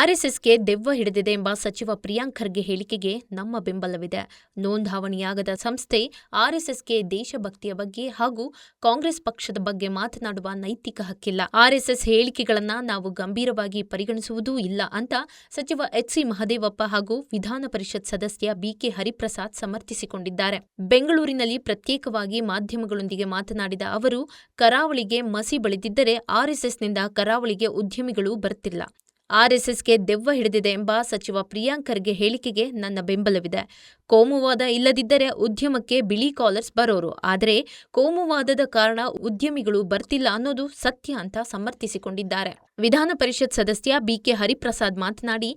ಆರ್ಎಸ್ಎಸ್ಗೆ ದೆವ್ವ ಹಿಡಿದಿದೆ ಎಂಬ ಸಚಿವ ಪ್ರಿಯಾಂಕ್ ಖರ್ಗೆ ಹೇಳಿಕೆಗೆ ನಮ್ಮ ಬೆಂಬಲವಿದೆ. ನೋಂದಾವಣಿಯಾಗದ ಸಂಸ್ಥೆ ಆರ್ಎಸ್ಎಸ್ಗೆ ದೇಶಭಕ್ತಿಯ ಬಗ್ಗೆ ಹಾಗೂ ಕಾಂಗ್ರೆಸ್ ಪಕ್ಷದ ಬಗ್ಗೆ ಮಾತನಾಡುವ ನೈತಿಕ ಹಕ್ಕಿಲ್ಲ. ಆರ್ಎಸ್ಎಸ್ ಹೇಳಿಕೆಗಳನ್ನು ನಾವು ಗಂಭೀರವಾಗಿ ಪರಿಗಣಿಸುವುದೂ ಇಲ್ಲ ಅಂತ ಸಚಿವ ಎಚ್ಸಿ ಮಹದೇವಪ್ಪ ಹಾಗೂ ವಿಧಾನ ಪರಿಷತ್ ಸದಸ್ಯ ಬಿಕೆ ಹರಿಪ್ರಸಾದ್ ಸಮರ್ಥಿಸಿಕೊಂಡಿದ್ದಾರೆ. ಬೆಂಗಳೂರಿನಲ್ಲಿ ಪ್ರತ್ಯೇಕವಾಗಿ ಮಾಧ್ಯಮಗಳೊಂದಿಗೆ ಮಾತನಾಡಿದ ಅವರು, ಕರಾವಳಿಗೆ ಮಸಿ ಬಳಿದಿದ್ದರೆ ಆರ್ಎಸ್ಎಸ್ನಿಂದ ಕರಾವಳಿಗೆ ಉದ್ಯಮಿಗಳು ಬರುತ್ತಿಲ್ಲ ಆರ್ಎಸ್ಎಸ್ಗೆ ದೆವ್ವ ಹಿಡಿದಿದೆ ಎಂಬ ಸಚಿವ ಪ್ರಿಯಾಂಕ್ ಖರ್ಗೆ ಹೇಳಿಕೆಗೆ ನನ್ನ ಬೆಂಬಲವಿದೆ. ಕೋಮುವಾದ ಇಲ್ಲದಿದ್ದರೆ ಉದ್ಯಮಕ್ಕೆ ಬಿಳಿ ಕಾಲರ್ಸ್ ಬರೋರು. ಆದರೆ ಕೋಮುವಾದದ ಕಾರಣ ಉದ್ಯಮಿಗಳು ಬರ್ತಿಲ್ಲ ಅನ್ನೋದು ಸತ್ಯ ಅಂತ ಸಮರ್ಥಿಸಿಕೊಂಡಿದ್ದಾರೆ. ವಿಧಾನ ಪರಿಷತ್ ಸದಸ್ಯ ಬಿಕೆ ಹರಿಪ್ರಸಾದ್ ಮಾತನಾಡಿ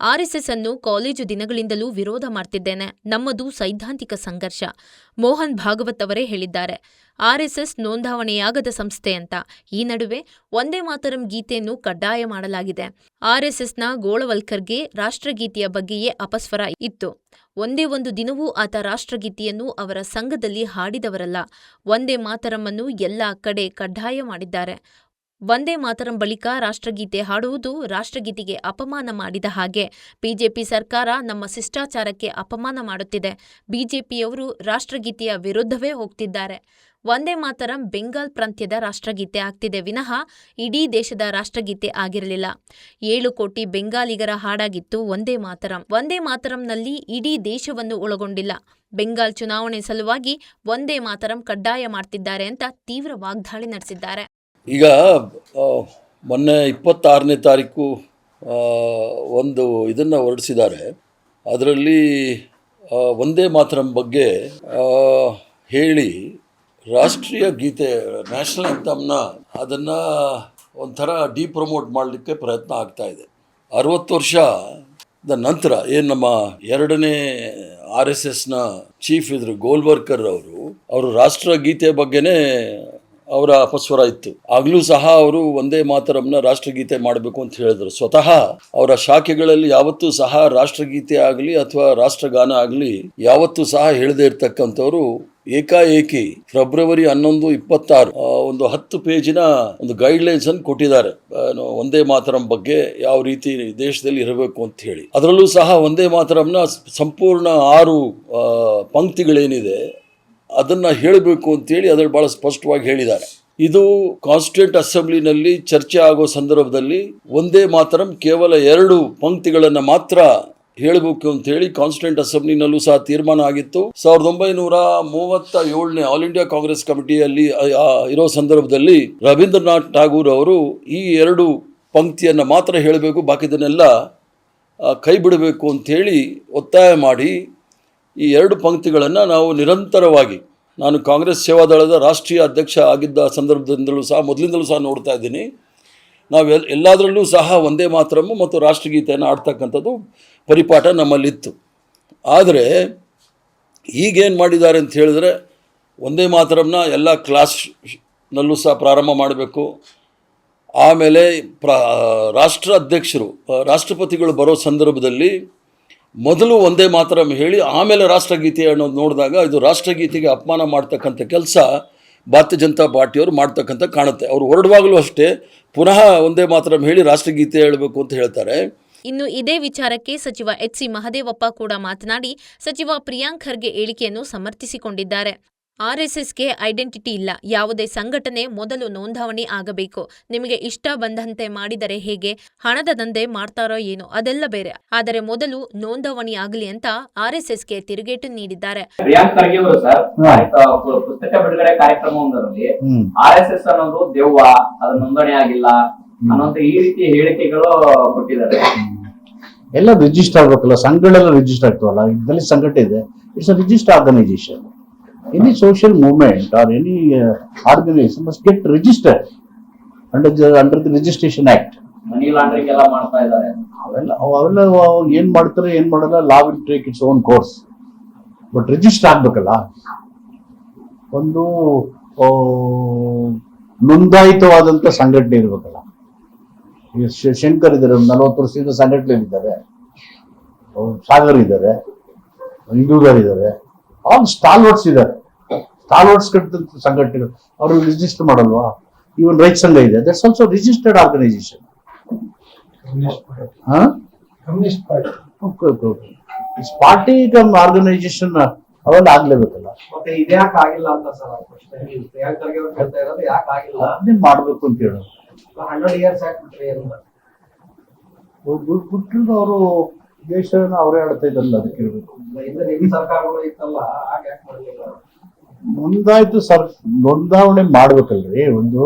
ಆರ್ಎಸ್ಎಸ್ ಅನ್ನು ಕಾಲೇಜು ದಿನಗಳಿಂದಲೂ ವಿರೋಧ ಮಾಡ್ತಿದ್ದೇನೆ, ನಮ್ಮದು ಸೈದ್ಧಾಂತಿಕ ಸಂಘರ್ಷ, ಮೋಹನ್ ಭಾಗವತ್ ಅವರೇ ಹೇಳಿದ್ದಾರೆ. ಆರ್ಎಸ್ಎಸ್ ನೋಂದಾವಣೆಯಾಗದ ಸಂಸ್ಥೆ ಅಂತ. ಈ ನಡುವೆ ಒಂದೇ ಮಾತರಂ ಗೀತೆಯನ್ನು ಕಡ್ಡಾಯ ಮಾಡಲಾಗಿದೆ. ಆರ್ಎಸ್ಎಸ್ನ ಗೋಳವಲ್ಕರ್ಗೆ ರಾಷ್ಟ್ರಗೀತೆಯ ಬಗ್ಗೆಯೇ ಅಪಸ್ವರ ಇತ್ತು. ಒಂದೇ ಒಂದು ದಿನವೂ ಆತ ರಾಷ್ಟ್ರಗೀತೆಯನ್ನು ಅವರ ಸಂಘದಲ್ಲಿ ಹಾಡಿದವರಲ್ಲ. ಒಂದೇ ಮಾತರಮ್ಮನ್ನು ಎಲ್ಲ ಕಡೆ ಕಡ್ಡಾಯ ಮಾಡಿದ್ದಾರೆ. ವಂದೇ ಮಾತರಂ ಬಳಿಕ ರಾಷ್ಟ್ರಗೀತೆ ಹಾಡುವುದು ರಾಷ್ಟ್ರಗೀತೆಗೆ ಅಪಮಾನ ಮಾಡಿದ ಹಾಗೆ ಬಿಜೆಪಿ ಸರ್ಕಾರ ನಮ್ಮ ಶಿಷ್ಟಾಚಾರಕ್ಕೆ ಅಪಮಾನ ಮಾಡುತ್ತಿದೆ. ಬಿಜೆಪಿಯವರು ರಾಷ್ಟ್ರಗೀತೆಯ ವಿರುದ್ಧವೇ ಹೋಗ್ತಿದ್ದಾರೆ. ವಂದೇ ಮಾತರಂ ಬೆಂಗಾಲ್ ಪ್ರಾಂತ್ಯದ ರಾಷ್ಟ್ರಗೀತೆ ಆಗ್ತಿದೆ. ವಿನಃ ಇಡೀ ದೇಶದ ರಾಷ್ಟ್ರಗೀತೆ ಆಗಿರಲಿಲ್ಲ. ಏಳು ಕೋಟಿ ಬೆಂಗಾಲಿಗರ ಹಾಡಾಗಿತ್ತು ವಂದೇ ಮಾತರಂ ವಂದೇ ಮಾತರಂನಲ್ಲಿ ಇಡೀ ದೇಶವನ್ನು ಒಳಗೊಂಡಿಲ್ಲ. ಬೆಂಗಾಲ್ ಚುನಾವಣೆ ಸಲುವಾಗಿ ವಂದೇ ಮಾತರಂ ಕಡ್ಡಾಯ ಮಾಡ್ತಿದ್ದಾರೆ ಅಂತ ತೀವ್ರ ವಾಗ್ದಾಳಿ ನಡೆಸಿದ್ದಾರೆ. ಈಗ ಮೊನ್ನೆ ಇಪ್ಪತ್ತಾರನೇ ತಾರೀಕು ಒಂದು ಇದನ್ನು ಹೊರಡಿಸಿದ್ದಾರೆ. ಅದರಲ್ಲಿ ಒಂದೇ ಮಾತ್ರ ಬಗ್ಗೆ ಹೇಳಿ ರಾಷ್ಟ್ರೀಯ ಗೀತೆ, ನ್ಯಾಷನಲ್ ಆ್ಯಂಥಮ್ನ ಅದನ್ನು ಒಂಥರ ಡಿಪ್ರಮೋಟ್ ಮಾಡಲಿಕ್ಕೆ ಪ್ರಯತ್ನ ಆಗ್ತಾ ಇದೆ. ಅರವತ್ತು ವರ್ಷದ ನಂತರ, ಏನು ನಮ್ಮ ಎರಡನೇ ಆರ್ ಎಸ್ ಎಸ್ನ ಚೀಫ್ ಇದ್ರು ಗೋಲ್ವರ್ಕರ್ ಅವರು ಅವರು ರಾಷ್ಟ್ರಗೀತೆ ಬಗ್ಗೆನೇ ಅವರ ಅಪಸ್ವರ ಇತ್ತು. ಆಗ್ಲೂ ಸಹ ಅವರು ಒಂದೇ ಮಾತರಂನ ರಾಷ್ಟ್ರಗೀತೆ ಮಾಡಬೇಕು ಅಂತ ಹೇಳಿದ್ರು. ಸ್ವತಃ ಅವರ ಶಾಖೆಗಳಲ್ಲಿ ಯಾವತ್ತೂ ಸಹ ರಾಷ್ಟ್ರಗೀತೆ ಆಗಲಿ ಅಥವಾ ರಾಷ್ಟ್ರಗಾನ ಆಗಲಿ ಯಾವತ್ತೂ ಸಹ ಹೇಳದೇ ಇರ್ತಕ್ಕಂಥವ್ರು ಏಕಾಏಕಿ ಫೆಬ್ರವರಿ ಹನ್ನೊಂದು ಇಪ್ಪತ್ತಾರು ಒಂದು ಹತ್ತು ಪೇಜಿನ ಒಂದು ಗೈಡ್ಲೈನ್ಸ್ ಅನ್ನು ಕೊಟ್ಟಿದ್ದಾರೆ ಒಂದೇ ಮಾತರಂ ಬಗ್ಗೆ ಯಾವ ರೀತಿ ದೇಶದಲ್ಲಿ ಇರಬೇಕು ಅಂತ ಹೇಳಿ. ಅದರಲ್ಲೂ ಸಹ ಒಂದೇ ಮಾತರಂನ ಸಂಪೂರ್ಣ ಆರು ಪಂಕ್ತಿಗಳೇನಿದೆ ಅದನ್ನು ಹೇಳಬೇಕು ಅಂತೇಳಿ ಅದರಲ್ಲಿ ಭಾಳ ಸ್ಪಷ್ಟವಾಗಿ ಹೇಳಿದ್ದಾರೆ. ಇದು ಕಾನ್ಸ್ಟಿಟ್ಯೂಂಟ್ ಅಸೆಂಬ್ಲಿನಲ್ಲಿ ಚರ್ಚೆ ಆಗೋ ಸಂದರ್ಭದಲ್ಲಿ ಒಂದೇ ಮಾತರಂ ಕೇವಲ ಎರಡು ಪಂಕ್ತಿಗಳನ್ನು ಮಾತ್ರ ಹೇಳಬೇಕು ಅಂತ ಹೇಳಿ ಕಾನ್ಸ್ಟಿಟ್ಯೂಂಟ್ ಅಸೆಂಬ್ಲಿನಲ್ಲೂ ಸಹ ತೀರ್ಮಾನ ಆಗಿತ್ತು. ಸಾವಿರದ ಒಂಬೈನೂರ ಮೂವತ್ತ ಏಳನೇ ಆಲ್ ಇಂಡಿಯಾ ಕಾಂಗ್ರೆಸ್ ಕಮಿಟಿಯಲ್ಲಿ ಇರೋ ಸಂದರ್ಭದಲ್ಲಿ ರವೀಂದ್ರನಾಥ್ ಠಾಗೂರ್ ಅವರು ಈ ಎರಡು ಪಂಕ್ತಿಯನ್ನು ಮಾತ್ರ ಹೇಳಬೇಕು, ಬಾಕಿದನ್ನೆಲ್ಲ ಕೈ ಬಿಡಬೇಕು ಅಂಥೇಳಿ ಒತ್ತಾಯ ಮಾಡಿ ಈ ಎರಡು ಪಂಕ್ತಿಗಳನ್ನು ನಾವು ನಿರಂತರವಾಗಿ, ನಾನು ಕಾಂಗ್ರೆಸ್ ಸೇವಾದಳದ ರಾಷ್ಟ್ರೀಯ ಅಧ್ಯಕ್ಷ ಆಗಿದ್ದ ಸಂದರ್ಭದಿಂದಲೂ ಸಹ, ಮೊದಲಿಂದಲೂ ಸಹ ನೋಡ್ತಾ ಇದ್ದೀನಿ. ನಾವು ಎಲ್, ಎಲ್ಲದರಲ್ಲೂ ಸಹ ಒಂದೇ ಮಾತ್ರಮ್ಮು ಮತ್ತು ರಾಷ್ಟ್ರಗೀತೆಯನ್ನು ಆಡ್ತಕ್ಕಂಥದ್ದು ಪರಿಪಾಠ ನಮ್ಮಲ್ಲಿತ್ತು. ಆದರೆ, ಈಗೇನು ಮಾಡಿದ್ದಾರೆ ಅಂತ ಹೇಳಿದ್ರೆ, ಒಂದೇ ಮಾತರಮ್ನ ಎಲ್ಲ ಕ್ಲಾಸ್ನಲ್ಲೂ ಸಹ ಪ್ರಾರಂಭ ಮಾಡಬೇಕು. ಆಮೇಲೆ ಪ್ರ, ರಾಷ್ಟ್ರ ಅಧ್ಯಕ್ಷರು, ರಾಷ್ಟ್ರಪತಿಗಳು ಬರೋ ಸಂದರ್ಭದಲ್ಲಿ ಮೊದಲು ಒಂದೇ ಮಾತ್ರ ಹೇಳಿ, ಆಮೇಲೆ ರಾಷ್ಟ್ರಗೀತೆ ಅನ್ನೋದು ನೋಡಿದಾಗ ಇದು ರಾಷ್ಟ್ರಗೀತೆಗೆ ಅಪಮಾನ ಮಾಡ್ತಕ್ಕಂಥ ಕೆಲಸ ಭಾರತೀಯ ಜನತಾ ಪಾರ್ಟಿಯವರು ಮಾಡ್ತಕ್ಕಂಥ ಕಾಣುತ್ತೆ. ಅವರು ಹೊರಡುವಾಗಲೂ ಅಷ್ಟೇ ಪುನಃ ಒಂದೇ ಮಾತ್ರ ಹೇಳಿ ರಾಷ್ಟ್ರಗೀತೆ ಹೇಳಬೇಕು ಅಂತ ಹೇಳ್ತಾರೆ. ಇನ್ನು ಇದೇ ವಿಚಾರಕ್ಕೆ ಸಚಿವ ಎಚ್ ಸಿ ಮಹದೇವಪ್ಪ ಕೂಡ ಮಾತನಾಡಿ, ಸಚಿವ ಪ್ರಿಯಾಂಕ್ ಖರ್ಗೆ ಹೇಳಿಕೆಯನ್ನು ಸಮರ್ಥಿಸಿಕೊಂಡಿದ್ದಾರೆ. ಆರ್ಎಸ್ಎಸ್ಗೆ ಐಡೆಂಟಿಟಿ ಇಲ್ಲ. ಯಾವುದೇ ಸಂಘಟನೆ ಮೊದಲು ನೋಂದಾವಣಿ ಆಗಬೇಕು. ನಿಮಗೆ ಇಷ್ಟ ಬಂದಂತೆ ಮಾಡಿದರೆ ಹೇಗೆ ಹಣದ ದಂಧೆ ಮಾಡ್ತಾರೋ ಏನೋ ಅದೆಲ್ಲ ಬೇರೆ. ಆದರೆ ಮೊದಲು ನೋಂದಾವಣಿ ಆಗಲಿ ಅಂತ ಆರ್ಎಸ್ಎಸ್ಗೆ ತಿರುಗೇಟು ನೀಡಿದ್ದಾರೆ. ಪ್ರಿಯಾಂಕ್ ಖರ್ಗೆ ಅವರು ಸರ್? ಪುಸ್ತಕ ಬಿಡುಗಡೆ ಕಾರ್ಯಕ್ರಮವೊಂದರಲ್ಲಿ ಒಂದರಲ್ಲಿ ಆರ್ ಎಸ್ ಎಸ್ ಅನ್ನೋದು ದೆವ್ವ ಅದು ನೋಂದಣಿ ಆಗಿಲ್ಲ ಅನ್ನೋಂತ ಈ ರೀತಿ ಹೇಳಿಕೆಗಳು ಕೊಟ್ಟಿದ್ದಾರೆ. ಎಲ್ಲ ರಿಜಿಸ್ಟರ್ ಆಗ್ಬೇಕಲ್ಲ ಸಂಘಗಳೆಲ್ಲ ರಿಜಿಸ್ಟರ್ ಆಗ್ತಾವಲ್ಲ ಇದರಲ್ಲಿ ಸಂಘಟನೆ ಇದೆ. It's register organisation any social movement or any organisation must get register under under the registration act money laundering ಎಲ್ಲ ಮಾಡ್ತಾ ಇದ್ದಾರೆ. ಅವೆಲ್ಲ ಅವ್- ಅವೆಲ್ಲ ಅವ್ ಏನ್ ಮಾಡ್ತಾರೆ ಏನ್ ಮಾಡಲ್ಲ law will take its own course but register ಆಗ್ಬೇಕಲ್ಲ? ಒಂದು ನೋಂದಾಯಿತವಾದಂತ ಸಂಘಟನೆ ಇರ್ಬೇಕಲ್ಲ. ಶಂಕರ್ ಇದ್ದಾರೆ ಒಂದು ನಲವತ್ತು ವರ್ಷದಿಂದ ಸಂಘಟನೆ ಇದ್ದಾರೆ ಸಾಗರ್ ಇದ್ದಾರೆ ಹಿಂದೂದರ್ ಇದ್ದಾರೆ ಆಲ್ ಸ್ಟಾಲ್ವರ್ಡ್ಸ್ ಇದ್ದಾರೆ ಸ್ಟಾಲ್ವರ್ಡ್ಸ್ ಕಟ್ಟಿದಂಥ ಸಂಘಟನೆಗಳು ಅವರು ರಿಜಿಸ್ಟರ್ ಮಾಡಲ್ವಾ? ಇವನ್ ರೈತ ಸಂಘ ಇದೆ. That's also registered organisation party cum organisation ಅವೆಲ್ಲ ಆಗ್ಲೇಬೇಕಲ್ಲ. ಅದನ್ನೇ ಮಾಡ್ಬೇಕು ಅಂತ ಹೇಳೋದು. ಬಿಟ್ಟಿದ್ದು ಅವರು ದೇಶನ ಅವರೇ ಆಡ್ತಾ ಇದ್ದಲ್ಲ ಅದಕ್ಕೆ ನೋಂದಾಯಿತು ಸರ್ ನೋಂದಾವಣೆ ಮಾಡ್ಬೇಕಲ್ರಿ. ಒಂದು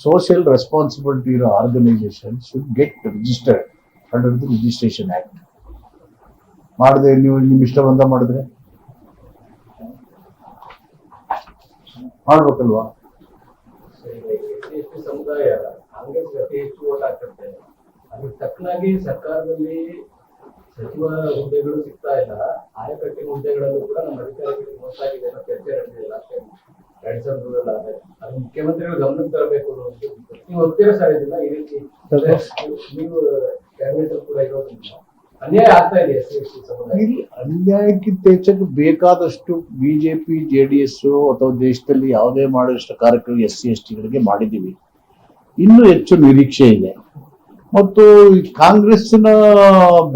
ಸೋಷಿಯಲ್ ರೆಸ್ಪಾನ್ಸಿಬಿಲಿಟಿ ಇರೋ organisation should get registered under the registration act ಮಾಡಿದೆ ನೀವು ನಿಮ್ಮ ಇಷ್ಟ ಬಂದ ಮಾಡಿದ್ರೆ. ಮಾಡ್ಬೇಕಲ್ವಾ? ಸಮುದಾಯ ಕಾಂಗ್ರೆಸ್ ಅತಿ ಹೆಚ್ಚು ಓಟ್ ಹಾಕುತ್ತೆ. ಅದಕ್ಕೆ ತಕ್ಕನಾಗಿ ಸರ್ಕಾರದಲ್ಲಿ ಸಚಿವ ಹುದ್ದೆಗಳು ಸಿಗ್ತಾ ಇಲ್ಲ. ಆಯಕಟ್ಟಿನ ಹುದ್ದೆಗಳಲ್ಲೂ ಕೂಡ ನಮ್ಮ ಅಧಿಕಾರಿಗಳಿಗೆ ಮೋಸ ಆಗಿದೆ ಅನ್ನೋ ಚರ್ಚೆ ನಡೆದಿಲ್ಲ ಅಷ್ಟೇ ಎರಡ್ ಸಾವಿರದ ಅದು. ಮುಖ್ಯಮಂತ್ರಿಗಳು ಗಮನಕ್ಕೆ ತರಬೇಕು ಅನ್ನೋದು ನೀವು ಹೋಗ್ತೀರಾ ಸರ್ ಇದನ್ನ? ಈ ರೀತಿ ನೀವು ಕ್ಯಾಬಿನೆಟ್ ಕೂಡ ಇರೋದ್ರಿಂದ. ಅನ್ಯಾಯ ಆಗ್ತಾ ಇದೆ ಎಸ್ ಸಿ ಎಸ್ ಟಿ ಸಮುದಾಯ ಅನ್ಯಾಯಕ್ಕಿಂತ ಹೆಚ್ಚಾಗಿ ಬೇಕಾದಷ್ಟು ಬಿಜೆಪಿ ಜೆ ಡಿ ಎಸ್ ಅಥವಾ ದೇಶದಲ್ಲಿ ಯಾವುದೇ ಮಾಡಿದಷ್ಟು ಕಾರ್ಯಕ್ರಮ ಎಸ್ ಸಿ ಎಸ್ ಟಿಗಳಿಗೆ ಮಾಡಿದ್ದೀವಿ. ಇನ್ನೂ ಹೆಚ್ಚು ನಿರೀಕ್ಷೆ ಇದೆ. ಮತ್ತು ಕಾಂಗ್ರೆಸ್ನ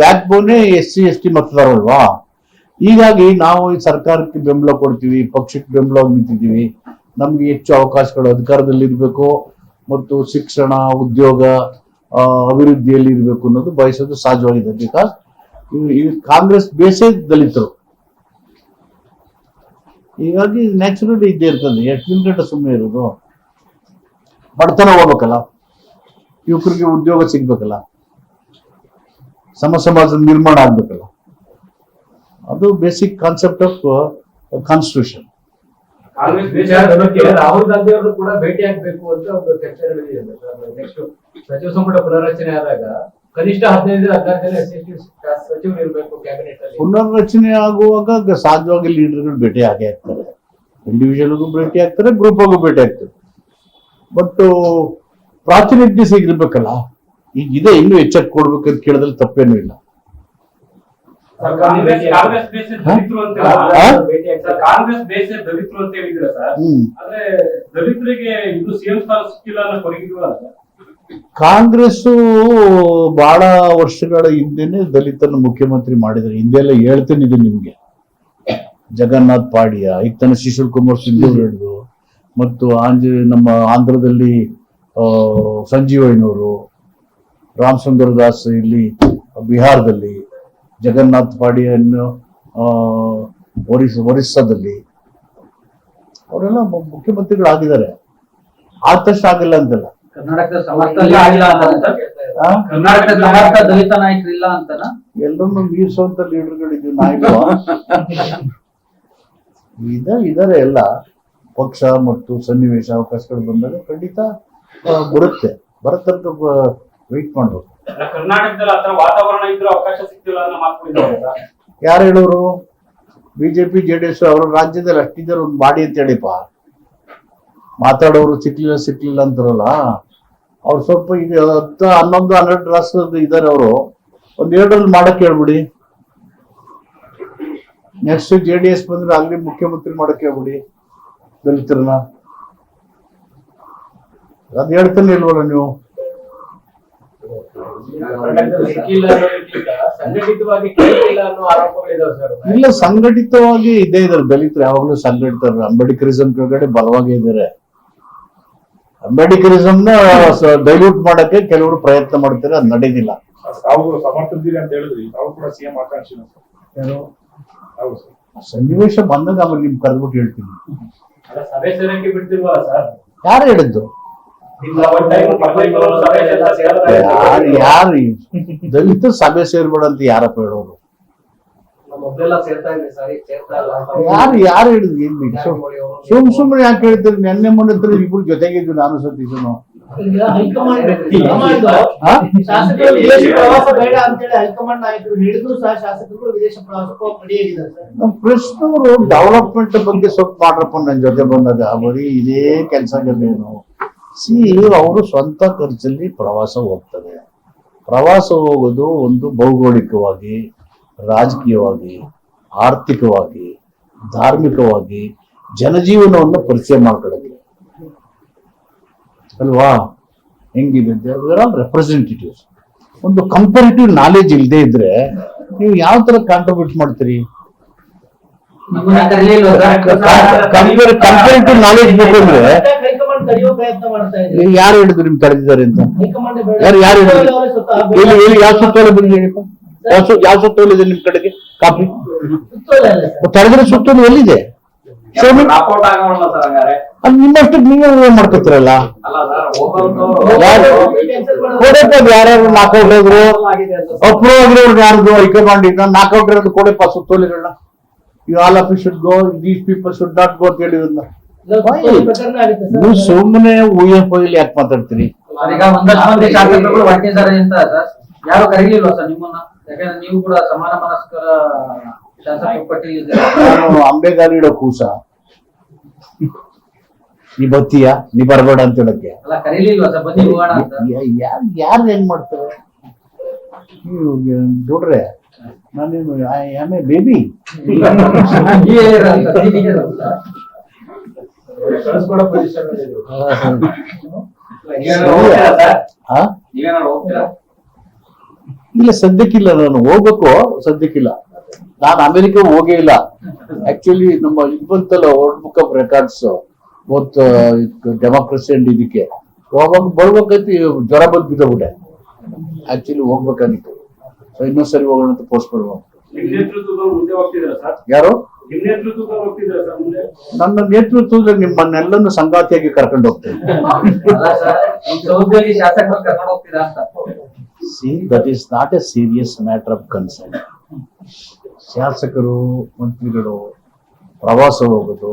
ಬ್ಯಾಕ್ ಬೋನೇ ಎಸ್ ಸಿ, ಎಸ್ ಟಿ ಮತದಾರಲ್ವಾ ಹೀಗಾಗಿ ನಾವು ಈ ಸರ್ಕಾರಕ್ಕೆ ಬೆಂಬಲ ಕೊಡ್ತೀವಿ, ಪಕ್ಷಕ್ಕೆ ಬೆಂಬಲ ನಿಂತಿದ್ದೀವಿ ನಮ್ಗೆ ಹೆಚ್ಚು ಅವಕಾಶಗಳು ಅಧಿಕಾರದಲ್ಲಿ ಇರಬೇಕು ಮತ್ತು ಶಿಕ್ಷಣ, ಉದ್ಯೋಗ ಅಭಿವೃದ್ಧಿಯಲ್ಲಿ ಇರಬೇಕು ಅನ್ನೋದು ಬಯಸೋದು ಸಹಜವಾಗಿದೆ. ಬಿಕಾಸ್ ಕಾಂಗ್ರೆಸ್ ಬೇಸೇ ದಲಿತರು ಹೀಗಾಗಿ ನ್ಯಾಚುರಲಿ ಇದ್ದೇ ಇರ್ತದೆ. ಎಷ್ಟು ದಿನ ಸುಮ್ಮನೆ ಇರೋದು. ಬಡತನ ಹೋಗ್ಬೇಕಲ್ಲ. ಯುವಕರಿಗೆ ಉದ್ಯೋಗ ಸಿಗ್ಬೇಕಲ್ಲ. ಸಮ ಸಮಾಜದ ನಿರ್ಮಾಣ ಆಗ್ಬೇಕಲ್ಲ. ಅದು basic concept of constitution Rahul Gandhi ಅವರು ಕೂಡ ಭೇಟಿ ಆಗ್ಬೇಕು ಅಂತ ಒಂದು ಚರ್ಚೆ ನಡೆದಿದೆ ನೆಕ್ಸ್ಟ್ ಸಚಿವ ಸಂಪುಟ ಪುನರ್ರಚನೆ ಆದಾಗ ಕನಿಷ್ಠ ಹದಿನೈದು ಹದಿನಾರು ಜನ ಸಚಿವರು ಇರಬೇಕು ಕ್ಯಾಬಿನೆಟ್ ಅಲ್ಲಿ. ಪುನರ್ರಚನೆ ಆಗುವಾಗ ಸಹಜವಾಗಿ ಲೀಡರ್ಗಳು ಭೇಟಿ ಆಗೇ ಆಗ್ತಾರೆ. ಇಂಡಿವಿಜುವಲ್ಗೂ ಭೇಟಿ ಆಗ್ತಾರೆ ಗ್ರೂಪ್ಗೂ ಭೇಟಿ ಆಗ್ತದೆ. ಬಟ್ ಪ್ರಾತಿನಿಧ್ಯ ಸಿಗಿರ್ಬೇಕಲ್ಲ ಈಗ ಇದೆ ಇನ್ನೂ ಹೆಚ್ಚಕ್ಕೆ ಕೊಡ್ಬೇಕಂತ ಕೇಳಿದ್ರೆ ತಪ್ಪೇನೂ ಇಲ್ಲ. ಕಾಂಗ್ರೆಸ್ ಕಾಂಗ್ರೆಸ್ ಬೇಸ್ ಅಂತ ಹಾ? ಸರ್, ಕಾಂಗ್ರೆಸ್ ಬೇಸ್ ದಲಿತರು ಅಂತ ಹೇಳಿದ್ರ ಸರ್ ಹ್ಮ್. ಆದ್ರೆ ದಲಿತರಿಗೆ ಇದು ಸಿಎಂ ಸ್ಥಾನ ಸಿಕ್ಕಿಲ್ಲ ಅನ್ನೋ ಕೊರಗಿದ್ವಲ್ಲ ಕಾಂಗ್ರೆಸ್ ಬಹಳ ವರ್ಷಗಳ ಹಿಂದೆನೆ ದಲಿತನ ಮುಖ್ಯಮಂತ್ರಿ ಮಾಡಿದ್ದಾರೆ. ಹಿಂದೆಲ್ಲ ಹೇಳ್ತೇನೆ ಇದು ನಿಮ್ಗೆ. ಜಗನ್ನಾಥ್ ಪಾಡಿಯ ಈಗ ತನ್ನ ಶಿಶುಲ್ ಕುಮಾರ್ ಸಿಂಧು ಹೇಳಿದ್ರು. ಮತ್ತು ಆಂಜ ನಮ್ಮ ಆಂಧ್ರದಲ್ಲಿ ಆ, ಸಂಜೀವಯ್ಯನವರು ರಾಮಚಂದ್ರ ದಾಸ್ ಇಲ್ಲಿ ಬಿಹಾರದಲ್ಲಿ ಜಗನ್ನಾಥ್ ಪಾಡಿಯನ್ನು ಆ, ಒರಿಸ್ ಒರಿಸ್ಸಾದಲ್ಲಿ ಅವರೆಲ್ಲ ಮುಖ್ಯಮಂತ್ರಿಗಳು ಮುಖ್ಯಮಂತ್ರಿಗಳಾಗಿದ್ದಾರೆ. ಆದ ತಕ್ಷಣ ಆಗಿಲ್ಲ ಅಂತಲ್ಲ? ಎಲ್ಲರನ್ನು ಮೀರಿಸುವಂತ ಲೀಡರ್ಗಳಿದ್ದೀವಿ ನಾಯಕರು ಇದ ಇದಾರೆ ಎಲ್ಲ. ಪಕ್ಷ ಮತ್ತು ಸನ್ನಿವೇಶ ಅವಕಾಶಗಳು ಬಂದಾಗ ಖಂಡಿತ ಬರುತ್ತೆ. ಬರೋ ತನಕ ವೆಯ್ಟ್ ಮಾಡ್ಬೇಕು. ಕರ್ನಾಟಕದಲ್ಲಿ ವಾತಾವರಣ ಇದ್ರೂ ಅವಕಾಶ ಸಿಕ್ತಿಲ್ಲ ಅನ್ನೋ ಮಾತು ಇದಾವೆ ಯಾರು ಹೇಳೋರು? ಬಿಜೆಪಿ ಜೆ ಡಿ ಎಸ್ ಅವರು ರಾಜ್ಯದಲ್ಲಿ ಅಷ್ಟಿದ್ದಾರೆ ಒಂದು ಮಾಡಿ ಅಂತ ಹೇಳಿಪ್ಪ. ಮಾತಾಡೋರು ಸಿಕ್ಲಿಲ್ಲ ಸಿಕ್ಲಿಲ್ಲ ಅಂತಾರಲ್ಲ. ಅವ್ರು ಸ್ವಲ್ಪ ಈಗ ಹತ್ತು ಹನ್ನೊಂದು ಹನ್ನೆರಡು ರಾಷ್ಟ್ರದ ಇದ್ದಾರೆ ಅವರು. ಒಂದ್ ಎರಡರಲ್ಲಿ ಮಾಡಕ್ ಹೇಳ್ಬಿಡಿ. ನೆಕ್ಸ್ಟ್ ಜೆ ಡಿ ಎಸ್ ಬಂದ್ರೆ ಅಲ್ಲಿ ಮುಖ್ಯಮಂತ್ರಿ ಮಾಡಕ್ ಹೇಳ್ಬಿಡಿ. ದಲಿತರನ್ನ ಅದ್ ಹೇಳ್ತಾನೆ ಇಲ್ವಲ್ಲ ನೀವು ಕರ್ನಾಟಕದಲ್ಲಿ ಸಿಕ್ಕಿಲ್ಲ ಅನ್ನೋದಕ್ಕಿಂತ ಸಂಘಟಿತವಾಗಿ ಕೇಳಿಲ್ಲ ಅನ್ನೋ ಇಲ್ವಲ್ಲ ನೀವು? ಇಲ್ಲ ಸಂಘಟಿತವಾಗಿ ಇದೇ ಇದಾರೆ ದಲಿತರು ಯಾವಾಗಲೂ ಸಂಘಟಿತ ಅಂಬೇಡ್ಕರಿಸಂ ಕೆಳಗಡೆ ಬಲವಾಗಿ ಇದ್ದಾರೆ. ಅಂಬೇಡ್ಕರಿಸಂ ನ ಡೈಲ್ಯೂಟ್ ಮಾಡಕ್ಕೆ ಕೆಲವರು ಪ್ರಯತ್ನ ಮಾಡ್ತಾರೆ ಅದು ನಡೆದಿಲ್ಲ. ತಾವು ಸಮರ್ಥಿದ್ದೀರಿ ಅಂತ ಹೇಳಿದ್ರಿ. ತಾವು ಕೂಡ ಸಿಎಂ ಆಕಾಂಕ್ಷಿ ಏನು? ಹೌದು ಸರ್. ಸನ್ನಿವೇಶ ಬಂದಾಗ ಆಮೇಲೆ ನಿಮ್ಗೆ ಕರೆದ್ಬಿಟ್ಟು ಹೇಳ್ತೀನಿ. ಅಲ್ಲ, ಸಭೆ ಸೇರಕ್ಕೆ ಬಿಡ್ತಿಲ್ವಲ್ಲ ಸರ್? ಯಾರು ಹೇಳಿದ್ದು? ಯಾರು ಯಾರು ದಲಿತ ಸಭೆ ಸೇರ್ಬೇಡಂತ ಯಾರಪ್ಪ ಹೇಳೋರು? ನಮ್ಮ ಮೊದಲೆಲ್ಲ ಸೇರ್ತಾ ಇದ್ವಿ ಸರ್ ಸೇರ್ತಾ ಇಲ್ಲ ಯಾರು ಯಾರು ಹೇಳಿದ್ರು? ಏನ್ ಬೇಕು? ಸುಮ್- ಸುಮ್ಮನೆ ಯಾಕೆ ಹೇಳ್ತೀರಿ ನೆನ್ನೆ ಮೊನ್ನೆ ಇಬ್ರು ಜೊತೆಗಿದ್ದು ನಾನು ಸತೀಶನು. ಹೈಕಮಾಂಡ್ ಹಾ? ವಿದೇಶ ಪ್ರವಾಸ ಬೇಡ ಅಂತೇಳಿ ಹೈಕಮಾಂಡ್ ನಾಯಕರು ಹೇಳಿದ್ರು ಸಹ ಶಾಸಕರು ವಿದೇಶ ಪ್ರವಾಸಕ್ಕೆ ಹೋಗಿ ಸರ್. ನಮ್ಮ ಕೃಷ್ಣವರು ಡೆವಲಪ್ಮೆಂಟ್ ಬಗ್ಗೆ ಸ್ವಲ್ಪ ಮಾಡ್ರಪ್ಪ ನನ್ನ ಜೊತೆ ಬಂದಾಗ ಬರೀ ಇದೇ ಕೆಲಸಗಳೇನು ಸಿ ಅವರು ಸ್ವಂತ ಖರ್ಚಲ್ಲಿ ಪ್ರವಾಸ ಹೋಗ್ತಾರೆ. ಪ್ರವಾಸ ಹೋಗೋದು ಒಂದು ಭೌಗೋಳಿಕವಾಗಿ ರಾಜಕೀಯವಾಗಿ ಆರ್ಥಿಕವಾಗಿ ಧಾರ್ಮಿಕವಾಗಿ ಜನಜೀವನವನ್ನು ಪರಿಚಯ ಮಾಡ್ಕೊಳ್ಳೋದು ಅಲ್ವಾ? ಹೆಂಗಿದೆ ರೆಪ್ರೆಸೆಂಟೇಟಿವ್ಸ್ ಒಂದು ಕಂಪೇರಿಟಿವ್ ನಾಲೆಜ್ ಇಲ್ಲದೆ ಇದ್ರೆ ನೀವು ಯಾವ ತರ ಕಾಂಟ್ರಿಬ್ಯೂಟ್ ಮಾಡ್ತೀರಿ? ಕಂಪೇರಿಟಿವ್ ನಾಲೆಜ್ ಬೇಕು ಅಂದ್ರೆ ಹೈಕಮಾಂಡ್ ತಡೆಯೋ ಪ್ರಯತ್ನ ಮಾಡ್ತಾ ಇದೆ ನೀವು ಯಾರು ಹೇಳಿದ್ರು ನಿಮ್ ತಡೆದಿದ್ದಾರೆ ಅಂತ? ಹೈಕಮಾಂಡ್ ಯಾರು ಯಾರು ಹೇಳಿದ್ರು? ಅವರೇ ಸ್ವತಃ ಇಲ್ಲಿ ಇಲ್ಲಿ ಯಾವ ಸುತ್ತೋಲೆ ಬಂದು ಹೇಳಿಪ್ಪ ಯಾವ ಸು- ಯಾವ ಸುತ್ತೋಲೆ ಇದೆ ನಿಮ್ ಕಡೆಗೆ? ಕಾಪಿ? ಸುತ್ತೋಲೆ ಅಲ್ಲ ಸರ್. ತಡೆದ್ರೆ ಸುತ್ತೋಲೆ ಎಲ್ಲಿದೆ? ನಿಮ್ಮಷ್ಟು ನೀವು ಆಗೋಣ ಸರ್ ಹಂಗಾರೆ. ಅಲ್ಲಿ ನಿಮ್ಮಷ್ಟಕ್ಕೆ ನೀವೇ ಮಾಡ್ಕೊತೀರಲ್ಲ? ಅಲ್ಲ ಸರ್ ಹೋಗೋದು ಯಾರು Cancel ಮಾಡೋದು. ಕೊಡಪ್ಪ ಯಾರ್ಯಾರು ನಾಕೌಟ್ ಹೋದ್ರು? ಆಗಿದೆ ಅಂತ ಸರ್. ಅಪ್ರೂವ್ ಆಗಿರೋರು ಯಾರ್ದು ಹೈಕಮಾಂಡ್ ಇಂದ ನಾಕೌಟ್ ಇರೋದು ಕೊಡಪ್ಪ ಸುತ್ತೋಲೆಗಳನ್ನ. You all of you should go these people should not go ಅಂತ ಹೇಳಿದ್ರನ್ನ ನೀವು ಸುಮ್ಮನೆ ಊಯ ಪೊಯ್ಲಿ ಯಾಕೆ ಮಾತಾಡ್ತೀರಿ? ಈಗ ಒಂದಷ್ಟು ಮಂದಿ ಶಾಸಕರುಗಳು ಹೊರಟಿದ್ದಾರೆ ಅಂತ ಸರ್. ಯಾರು ಕರೀಲಿಲ್ವಾ ಸರ್ ನಿಮ್ಮನ್ನ? ಯಾಕಂದ್ರೆ ನೀವು ಕೂಡ ಸಮಾನ ಮನಸ್ಕರ ಶಾಸಕ ಇದ್ದೀರಾ. ಇಡೋ ಕೂಸ. ನೀ ಬತ್ತೀಯ? ನೀ ಬರಬೇಡ ಅಂತ ಹೇಳಕ್ಕೆ. ಅಲ್ಲ ಕರೀಲಿಲ್ವಾ ಸರ್? ಬನ್ನಿ ಹೋಗೋಣ ಅಂತ. ಯಾರು ಯಾರು ಹೆಂಗ್ ಮಾಡ್ತಾರೆ? ನೋಡ್ರೆ ನಾನೇನು ಆಮ್ ಎ ಬೇಬಿ ಇಲ್ಲ ಸದ್ಯಕ್ಕಿಲ್ಲ ನಾನು. ಹೋಗ್ಬೇಕು ಸದ್ಯಕ್ಕಿಲ್ಲ. ನಾನು ಅಮೆರಿಕ ಹೋಗೇ ಇಲ್ಲ. ಆಕ್ಚುಲಿ ನಮ್ಮ ಇದು ಬಂತಲ್ಲ ವರ್ಲ್ಡ್ ಬುಕ್ ಆಫ್ ರೆಕಾರ್ಡ್ಸ್ ಮತ್ತು ಡೆಮೋಕ್ರಸಿ ಅಂಡ್ ಇದಕ್ಕೆ. ಹೋಗ್ಬೇಕು ಬರ್ಬೇಕಂತ ಜ್ವರ ಬಂದು ಬಿದ್ದೋಗ್ಬಿಟ್ಟೆ ಆಕ್ಚುಲಿ ಹೋಗ್ಬೇಕಾಗಿತ್ತು. ಸೊ ಇನ್ನೊಂದ್ಸರಿ ಹೋಗೋಣ ಅಂತ ಪೋಸ್ಟ್ ಮಾಡ್ಬೇಕು ಯಾರು? ನನ್ನ ನೇತೃತ್ವದಲ್ಲಿ ನಿಮ್ಮನ್ನೆಲ್ಲನ್ನು ಸಂಗಾತಿಯಾಗಿ ಕರ್ಕೊಂಡು ಹೋಗ್ತೇನೆ. ಅಲ್ಲ ಸರ್ ಈ ಸೌದಿಯಲ್ಲಿ ಶಾಸಕರು ಕರ್ಕೊಂಡು ಹೋಗ್ತೀರಾ ಅಂತ. See that is not a serious matter of concern ಶಾಸಕರು ಮಂತ್ರಿಗಳು ಪ್ರವಾಸ ಹೋಗೋದು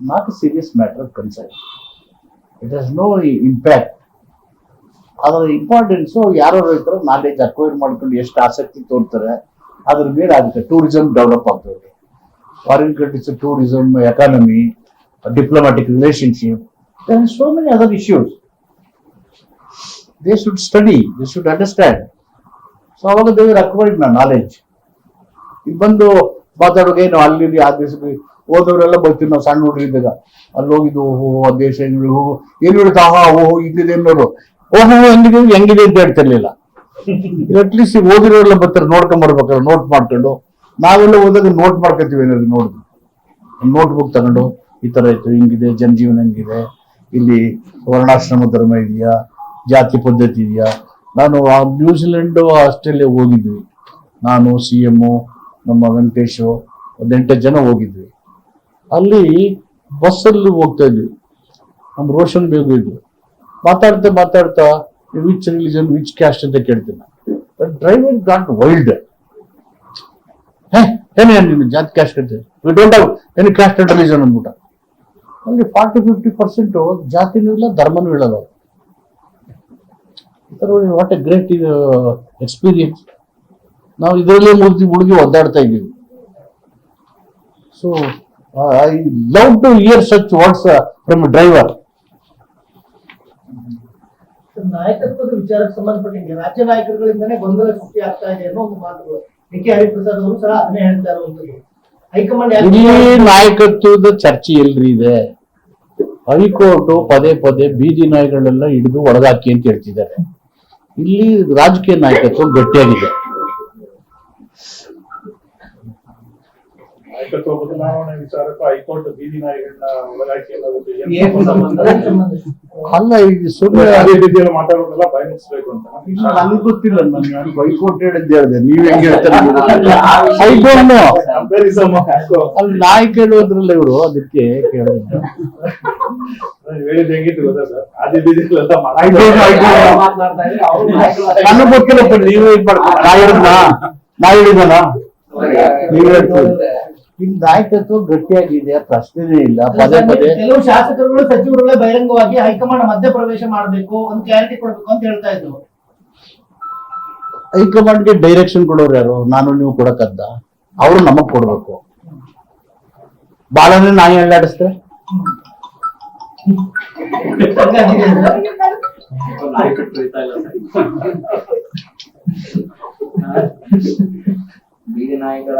not a serious matter of concern it has no impact ಅದರ ಇಂಪಾರ್ಟೆನ್ಸು ಯಾರು ರೈತರು ನಾಲೆಜ್ ಅಕ್ವೈರ್ ಮಾಡ್ಕೊಂಡು ಎಷ್ಟು ಆಸಕ್ತಿ ತೋರ್ತಾರೆ ಅದ್ರ ಮೇಲೆ ಆಗುತ್ತೆ ಟೂರಿಸಂ ಡೆವಲಪ್ ಆಗ್ತದೆ. Foreign countries tourism economy diplomatic relationship so many other issues they should study they should understand so ಅವಾಗ ದೇ ವಿಲ್ ಅಕ್ವೈರ್ಡ್ ನಾ ನಾಲೆಜ್ ಇಲ್ಲಿ ಬಂದು ಮಾತಾಡೋಕೆ ಏನು ಅಲ್ಲಿ ಆ ದೇಶಕ್ಕೆ ಹೋದವರೆಲ್ಲ ಬರ್ತೀವಿ ನಾವು ಸಣ್ಣ ಹುಡುಗಿದ್ದಾಗ ಅಲ್ಲಿ ಹೋಗಿದ್ದು ಓಹೋ ಆ ದೇಶ ಹೆಂಗಿದೆ, ಓಹೋ ಏನು ಹೇಳ್ತಾ ಹಾ ಓಹೋ ಇಲ್ಲಿದೆ ಅನ್ನೋರು. ಓಹೋ ಹೆಂಗಿದೆ ಅಂತ ಹೇಳ್ತಿರ್ಲಿಲ್ಲ. ಅಟ್ಲೀಸ್ಟ್ ಓದಿರೋರೆಲ್ಲ ಬರ್ತಾರೆ ನೋಡ್ಕೊಂಡ್ ಬರ್ಬೇಕಾದ್ರೆ ನೋಟ್ ಮಾಡ್ಕೊಂಡು. ನಾವೆಲ್ಲ ಹೋದಾಗ ನೋಟ್ ಮಾಡ್ಕೊತೀವಿ ಏನಾದ್ರು ನೋಡಿದ್ರು. ನೋಟ್ ಬುಕ್ ತಗೊಂಡು, ಈ ತರ ಇತ್ತು, ಹಿಂಗಿದೆ, ಜನಜೀವನ ಹೆಂಗಿದೆ, ಇಲ್ಲಿ ವರ್ಣಾಶ್ರಮ ಧರ್ಮ ಇದೆಯಾ, ಜಾತಿ ಪದ್ಧತಿ ಇದೆಯಾ. ನಾನು ಆ ನ್ಯೂಜಿಲೆಂಡ್ ಆಸ್ಟ್ರೇಲಿಯಾ ಹೋಗಿದ್ವಿ. ನಾನು ಸಿ ಎಮ್ಮು ನಮ್ಮ ವೆಂಕಟೇಶು ಒಂದು ಎಂಟು ಜನ ಹೋಗಿದ್ವಿ. ಅಲ್ಲಿ ಬಸ್ಸಲ್ಲಿ ಹೋಗ್ತಾ ಇದ್ವಿ. ನಮ್ಮ ರೋಷನ್ ಬೇಗು ಇದ್ರು ಮಾತಾಡ್ತಾ ಮಾತಾಡ್ತಾ ವಿಚ್ ರಿಲಿಜನ್ ವಿಚ್ ಕ್ಯಾಸ್ಟ್ ಅಂತ ಕೇಳ್ತೀನಿ. ಡ್ರೈವಿಂಗ್ ಗಾಟ್ ವೈಲ್ಡ್ ಏನೇ ನಿಮ್ಮ ಜಾತಿ ಕ್ಯಾಸ್ಟ್ ಕೇಳ್ತೀವಿ we don't have any caste and religion ಅಂದ್ಬಿಟ್ಟು ಅಲ್ಲಿ ಫಾರ್ಟಿ ಫಿಫ್ಟಿ ಪರ್ಸೆಂಟು ಜಾತಿನೂ ಇಲ್ಲ ಧರ್ಮನೂ ಇಲ್ಲದ ವಾಟ್ ಎ ಗ್ರೇಟ್ ಎಕ್ಸ್ಪೀರಿಯನ್ಸ್ ನಾವು ಇದರಲ್ಲೇ ಮುಗಿದು ಮುಳುಗಿ ಒದ್ದಾಡ್ತಾ ಇದ್ದೀವಿ. So I love to hear such words from driver ನಾಯಕತ್ವದ ವಿಚಾರಕ್ಕೆ ಸಂಬಂಧಪಟ್ಟಂಗೆ ರಾಜ್ಯ ನಾಯಕರುಗಳಿಂದನೇ ಗೊಂದಲ ಸೃಷ್ಟಿ ಆಗ್ತಾ ಇದೆ ಅನ್ನೋ ಒಂದು ಮಾತುಗಳು ಕೆ ಹರಿಪ್ರಸಾದ್ ಅವರು ಸಹ ಅದನ್ನೇ ಹೇಳ್ತಾ ಇರುವಂತದ್ದು ಹೈಕಮಾಂಡ್ ನಾಯಕತ್ವದ ಚರ್ಚೆ ಎಲ್ರಿ ಇದೆ? ಹೈಕೋರ್ಟ್ ಪದೇ ಪದೇ ಬೀದಿ ನಾಯಿಗಳೆಲ್ಲ ಹಿಡಿದು ಒಳಗಾಕಿ ಅಂತ ಹೇಳ್ತಿದ್ದಾರೆ. ಇಲ್ಲಿ ರಾಜಕೀಯ ನಾಯಕತ್ವ ಗಟ್ಟಿಯಾಗಿದೆ. ನಾಯಕತ್ವ ಬದಲಾವಣೆ ವಿಚಾರಕ್ಕೆ ಹೈಕೋರ್ಟ್ ಬೀದಿ ನಾಯಿಗಳನ್ನ ಒಳಗಾಕಿ ಅನ್ನೋದಕ್ಕೆ ಸಂಬಂಧ? ಅಲ್ಲ ಈಗ ಸುಮ್ಮನೆ ಅದೇ ರೀತಿಯಲ್ಲಿ ಮಾತಾಡೋದೆಲ್ಲ ಭಯ ಮುಗಿಸ್ಬೇಕು ಅಂತ. ನನಗೆ ಗೊತ್ತಿಲ್ಲ ನಾನು ಹೈಕೋರ್ಟ್ ಹೇಳಿದ್ದು ಹೇಳಿದೆ ನೀವ್ ಹೆಂಗ್ ಹೇಳ್ತಾರೆ? ಹೈಕೋರ್ಟ್ ಅಲ್ಲಿ ನಾಯಿ ಕೇಳೋದ್ರಲ್ಲ ಇವರು ಅದಕ್ಕೆ ಕೇಳಿದ್ರು ನಾನ್ ಹೇಳಿದ್ದು ಹೆಂಗಿತ್ತು ಗೊತ್ತಾ ಸರ್? ಬೀದಿಗಳೆಲ್ಲ ನೀವೇ ಇದ್ ಮಾಡ್ಕೊಂಡು ನಾ ಹೇಳಿದ್ನಾ? ನಾ ಹೇಳಿದನಾ ನೀವೇ ಹೇಳ್ತೀವಿ ಇಲ್ಲಿ ನಾಯಕತ್ವ ಗಟ್ಟಿಯಾಗಿದೆ ಪ್ರಶ್ನೆನೇ ಇಲ್ಲ. ಪದೇ ಪದೇ ಕೆಲವು ಶಾಸಕರುಗಳು ಸಚಿವರುಗಳೇ ಬಹಿರಂಗವಾಗಿ ಹೈಕಮಾಂಡ್ ಮಧ್ಯ ಪ್ರವೇಶ ಮಾಡಬೇಕು ಒಂದು ಕ್ಲಾರಿಟಿ ಕೊಡ್ಬೇಕು ಅಂತ ಹೇಳ್ತಾ ಇದ್ರು. ಹೈಕಮಾಂಡ್ಗೆ ಡೈರೆಕ್ಷನ್ ಕೊಡೋರು ಯಾರು? ನಾನು ನೀವು ಕೊಡಕ್ಕದ್ದ ಅವರು ನಮಗ್ ಕೊಡ್ಬೇಕು. ಬಾಳನೇ ನಾಯಿ. ನಾಯಕತ್ವ ಸರ್. ಬೀದಿ ನಾಯಿಗಳ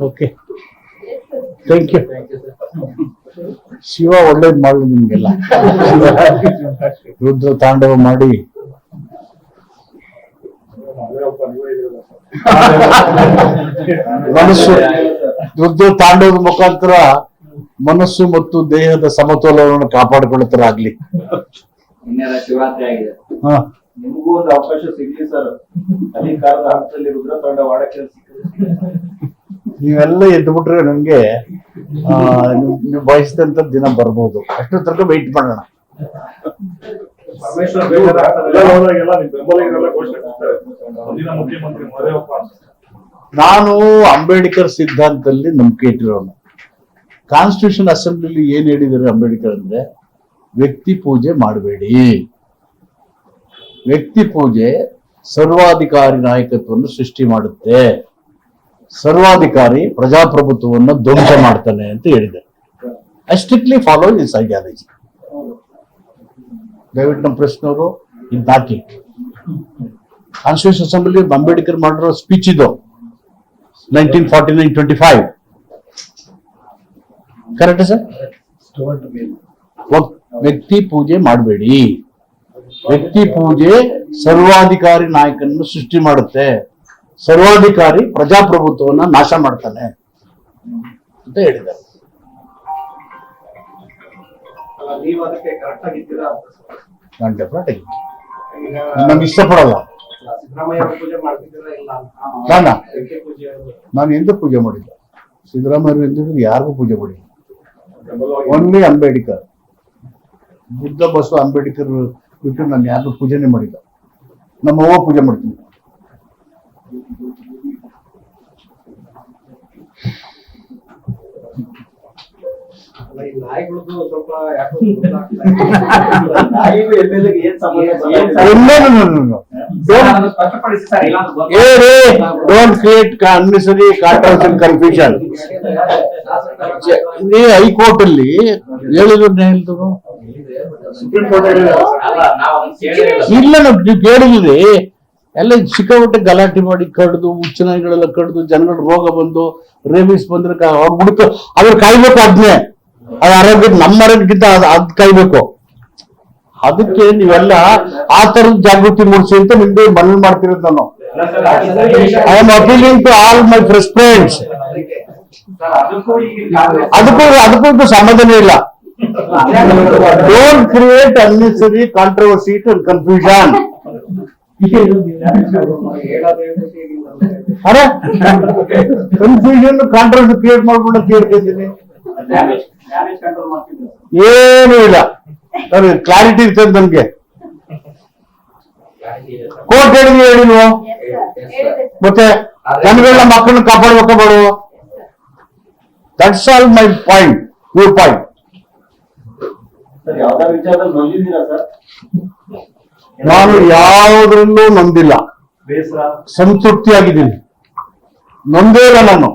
ಓಕೆ ಥ್ಯಾಂಕ್ ಯು ಶಿವ ಒಳ್ಳೇದು ಮಾಡಲಿ ನಿಮ್ಗೆಲ್ಲ. ರುದ್ರ ತಾಂಡವ ಮಾಡಿ. ಮನಸ್ಸು ರುದ್ರ ತಾಂಡವದ ಮುಖಾಂತರ ಮನಸ್ಸು ಮತ್ತು ದೇಹದ ಸಮತೋಲನವನ್ನು ಕಾಪಾಡಿಕೊಳ್ಳುತ್ತಾರಾಗ್ಲಿ. ಆಗ್ಲಿ ಶಿವರಾತ್ರಿ ಆಗಿದೆ. ಹಾ. ನಿಮಗೂ ಒಂದು ಅವಕಾಶ ಸಿಗ್ಲಿ ಸರ್. ಅಧಿಕಾರದ ಹಂತದಲ್ಲಿ ರುದ್ರ ತಂಡ ವಾಡಕ್ಕೆ ನೀವೆಲ್ಲ ಎದ್ದು ಬಿಟ್ರೆ ನಮ್ಗೆ ಆ, ನೀವು ಬಯಸಿದಂತ ದಿನ ಬರ್ಬೋದು. ಅಷ್ಟು ತನಕ ವೆಯ್ಟ್ ಮಾಡೋಣ. ಪರಮೇಶ್ವರ್ ಬೆಂಬಲಿಗರೆಲ್ಲ ಘೋಷಣೆ ಮುಂದಿನ ಮುಖ್ಯಮಂತ್ರಿ ಅಂತ. ನಾನು ಅಂಬೇಡ್ಕರ್ ಸಿದ್ಧಾಂತದಲ್ಲಿ ನಂಬಿಕೆ ಇಟ್ಟಿರೋನು. ಕಾನ್ಸ್ಟಿಟ್ಯೂಷನ್ ಅಸೆಂಬ್ಲಿ ಏನ್ ಹೇಳಿದ್ದಾರೆ ಅಂಬೇಡ್ಕರ್ ಅಂದ್ರೆ, ವ್ಯಕ್ತಿ ಪೂಜೆ ಮಾಡಬೇಡಿ. ವ್ಯಕ್ತಿ ಪೂಜೆ ಸರ್ವಾಧಿಕಾರಿ ನಾಯಕತ್ವವನ್ನು ಸೃಷ್ಟಿ ಮಾಡುತ್ತೆ. ಸರ್ವಾಧಿಕಾರಿ ಪ್ರಜಾಪ್ರಭುತ್ವವನ್ನು ಧ್ವಂಸ ಮಾಡ್ತಾನೆ ಅಂತ ಹೇಳಿದೆ. I strictly follow this ideology ದಯವಿಟ್ಟು ನಮ್ಮ ಪ್ರಶ್ನವರು ಇದು ಹಾಕಿ ಕಾನ್ಸ್ಟಿಟ್ಯೂಷನ್ ಅಸೆಂಬ್ಲಿ ಅಂಬೇಡ್ಕರ್ ಮಾಡಿರೋ ಸ್ಪೀಚ್ ಇದು nineteen forty nine twenty five correct sir ವ್ಯಕ್ತಿ ಪೂಜೆ ಮಾಡಬೇಡಿ. ವ್ಯಕ್ತಿ ಪೂಜೆ ಸರ್ವಾಧಿಕಾರಿ ನಾಯಕನನ್ನು ಸೃಷ್ಟಿ ಮಾಡುತ್ತೆ. ಸರ್ವಾಧಿಕಾರಿ ಪ್ರಜಾಪ್ರಭುತ್ವವನ್ನ ನಾಶ ಮಾಡ್ತಾನೆ ಅಂತ ಹೇಳಿದ್ದಾರೆ. ಅಲ್ಲ, ನೀವು ಅದಕ್ಕೆ ಕರೆಕ್ಟ್ ಆಗಿದ್ದೀರಾ ಅಂತ ಸರ್. ನಾನು ಡೆಫಿನೆಟ್ ಆಗಿ ಈಗ ನಾನು ಇಷ್ಟಪಡಲ್ಲ. ಸಿದ್ದರಾಮಯ್ಯ ಪೂಜೆ ಮಾಡ್ತಿದ್ದೀರಾ ಇಲ್ಲ ಅಂತ? ನಾನ? ಎಂದೂ ಪೂಜೆ ಮಾಡಿಲ್ಲ. ಸಿದ್ದರಾಮಯ್ಯ ಎಂದಿದ್ರು ಯಾರಿಗೂ ಪೂಜೆ ಮಾಡಿಲ್ಲ. ಓನ್ಲಿ ಅಂಬೇಡ್ಕರ್ ಬುದ್ಧ ಬಸವ ಅಂಬೇಡ್ಕರ್ ಬಿಟ್ಟು ನಾನು ಯಾರು ಪೂಜೆನೇ ಮಾಡಿಲ್ಲ. ನಮ್ಮ ಅವ್ವ ಪೂಜೆ ಮಾಡ್ತೀನಿ ಅಲ್ಲ, ಈ ನಾಯಿಗಳದ್ದು ಸ್ವಲ್ಪ ಯಾಕೋ ಗೊತ್ತಾಗ್ತಾ ಇಲ್ಲ. ನಾಯಿಗೂ ಎಂ ಎಲ್ ಏನ್ ಸಂಬಂಧ ಏನ್ ಸರ್? ಸರ್, ಅದನ್ನು ಸ್ಪಷ್ಟಪಡಿಸಿ ಸರ್ ಇಲ್ಲ ಅಂತ ಗೊತ್ತಾಗ್ತದೆ. ಡೋಂಟ್ ಕ್ರಿಯೇಟ್ ಅನ್ನೆಸರಿ ಕಾಟನ್ ಕನ್ಫ್ಯೂಷನ್ ನೀ ಹೈಕೋರ್ಟ್ ಅಲ್ಲಿ ಹೇಳಿದ್ರು ಹೇಳ್ತು ಸುಪ್ರೀಂ ಕೋರ್ಟ್ ಅಲ್ಲ ನಾವು ಅದನ್ನ ಇಲ್ಲ. ನಾವು ನೀವು ಕೇಳಿದ್ರಿ ಎಲ್ಲ ಸಿಕ್ಕಾಪಟ್ಟೆ ಗಲಾಟೆ ಮಾಡಿ ಕಡ್ದು ಉಚ್ಚನಾಯಿಗಳೆಲ್ಲ ಕಡ್ದು ಜನಗಳ ರೋಗ ಬಂದು ರೇಬಿಸ್ ಬಂದ್ರೆ ಅವ್ರು ಬಿಡ್ತು ಅವ್ರು ಅದ್ರ ಕಾಯ್ಬೇಕು ಅದ್ನೇ ಅದು ಆರೋಗ್ಯ ನಮ್ಮ ಆರೋಗ್ಯಕ್ಕಿಂತ ಅದ್ ಅದ್ ಅದಕ್ಕೆ ನೀವೆಲ್ಲ ಆ ತರದ ಜಾಗೃತಿ ಮೂಡಿಸಿ ಅಂತ ನಿಮ್ಗೆ ಮನವಿ ಮಾಡ್ತಿರೋದು ನಾನು. I am appealing to all my fresh ಅದಕ್ಕೂ ಅದಕ್ಕೂ ಸಂಬಂಧನೇ ಇಲ್ಲ. Don't create unnecessary controversy and confusion ಅರೆ? ಕನ್ಫ್ಯೂಷನ್ ಕಾಂಟ್ರವರ್ಸಿ ಕ್ರಿಯೇಟ್ ಮಾಡ್ಕೊಂಡು ಕೇಳ್ತಿದ್ದೀನಿ ಏನೂ ಇಲ್ಲ. ಕ್ಲಾರಿಟಿ ಇರ್ತದೆ ನಮ್ಗೆ. ಕೋರ್ಟ್ ಹೇಳಿದ್ವಿ ನೀವು? ಮತ್ತೆ ಜನಗಳನ್ನ ಮಕ್ಕಳನ್ನ ಕಾಪಾಡ್ಬೇಕು ಬೇಡ that's all my point your point ನಾನು ಯಾವುದ್ರಲ್ಲೂ ನಂದಿಲ್ಲ ಸಂತೃಪ್ತಿ ಸಂತೃಪ್ತಿಯಾಗಿದ್ದೀನಿ ನೊಂದೇ ಇಲ್ಲ ನಾನು.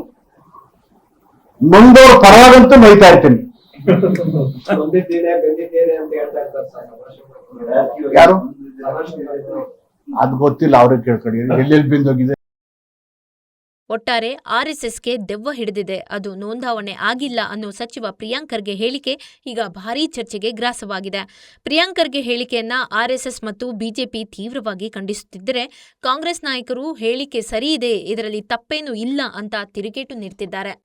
ನೊಂದವ್ರ ಪರವಾಗಂತೂ ಮೈತಾ ಇರ್ತೀನಿ. ಬಂದಿದ್ದೇನೆ ಬೆಂದಿದ್ದೇನೆ ಅಂತ ಹೇಳ್ತಾ ಇರ್ತಾರೆ ಸರ್. ಯಾರು? ಅದು ಗೊತ್ತಿಲ್ಲ ಅವ್ರಿಗೆ ಕೇಳ್ಕೊಳ್ಳಿ ಎಲ್ಲೆಲ್ಲಿ ಬಿಂದೋಗಿದೆ ಒಟ್ಟಾರೆ ಆರ್ಎಸ್ಎಸ್ಗೆ ದೆವ್ವ ಹಿಡಿದಿದೆ. ಅದು ನೋಂದಾವಣೆ ಆಗಿಲ್ಲ ಅನ್ನೋ ಸಚಿವ ಪ್ರಿಯಾಂಕರ್ಗೆ ಹೇಳಿಕೆ ಈಗ ಭಾರೀ ಚರ್ಚೆಗೆ ಗ್ರಾಸವಾಗಿದೆ. ಪ್ರಿಯಾಂಕರ್ಗೆ ಹೇಳಿಕೆಯನ್ನ ಆರ್ಎಸ್ಎಸ್ ಮತ್ತು ಬಿಜೆಪಿ ತೀವ್ರವಾಗಿ ಖಂಡಿಸುತ್ತಿದ್ದರೆ ಕಾಂಗ್ರೆಸ್ ನಾಯಕರು ಹೇಳಿಕೆ ಸರಿಯಿದೆ ಇದರಲ್ಲಿ ತಪ್ಪೇನೂ ಇಲ್ಲ ಅಂತ ತಿರುಗೇಟು ನೀಡ್ತಿದ್ದಾರೆ.